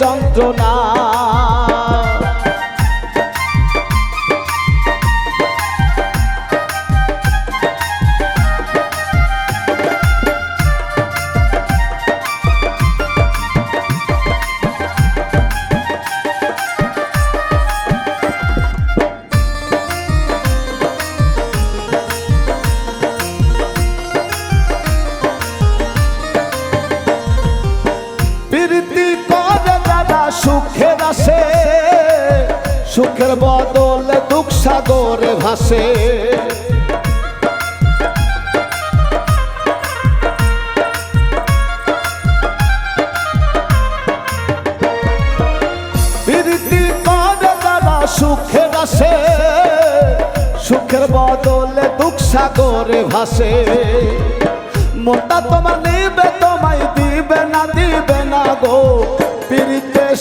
যন্ত্রণা। সুখের আসে সুখের বদলে দুঃখ সাগরে ভাসে। সুখের আসে সুখের বদলে দুঃখ সাগরে ভাসে। মনটা তোমার নিবে, তোমায় দিবে না দিবে না গো।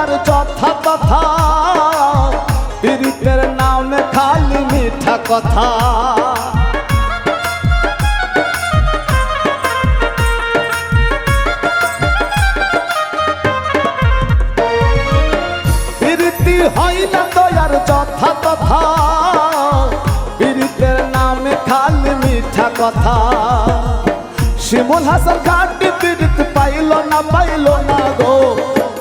না দয়ার যথা কথা। প্রীতের নামে খালি মিঠা কথা। প্রীতি হয় না দয়ার যথা কথা। প্রীতের নামে খালি মিঠা কথা। শিমুল হাসান ঘাটি পীড়িত পাইল না পাইল না গো।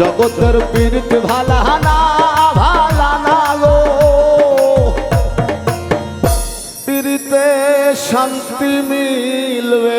জগতের পীড়িত ভালা না না গো। পীড়িতে শান্তি মিলবে